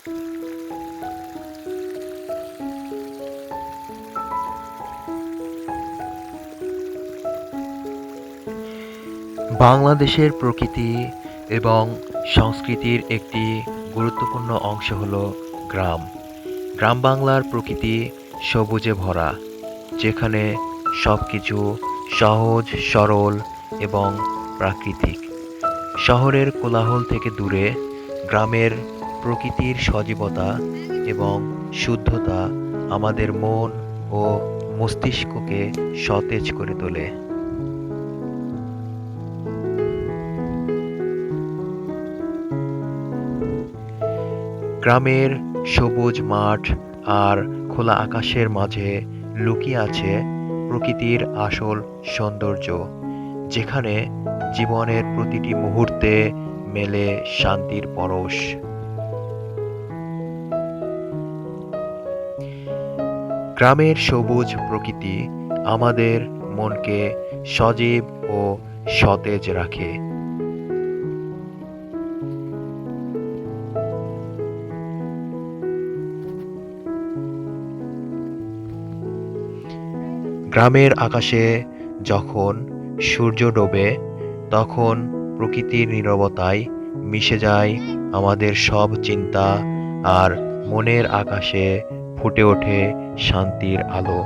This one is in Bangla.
বাংলাদেশের প্রকৃতি এবং সংস্কৃতির একটি গুরুত্বপূর্ণ অংশ হল গ্রাম। গ্রাম বাংলার প্রকৃতি সবুজে ভরা, যেখানে সব কিছু সহজ, সরল এবং প্রাকৃতিক। শহরের কোলাহল থেকে দূরে গ্রামের প্রকৃতির সজীবতা এবং শুদ্ধতা আমাদের মন ও মস্তিষ্ককে সতেজ করে তোলে। গ্রামের সবুজ মাঠ আর খোলা আকাশের মাঝে লুকিয়ে আছে প্রকৃতির আসল সৌন্দর্য, যেখানে জীবনের প্রতিটি মুহূর্তে মেলে শান্তির পরশ। গ্রামের সবুজ প্রকৃতি আমাদের মনকে সজীব ও সতেজ রাখে। গ্রামের আকাশে যখন সূর্য ডোবে, তখন প্রকৃতির নীরবতায় মিশে যায় আমাদের সব চিন্তা আর মনের আকাশে ফুটে ওঠে শান্তির আলো।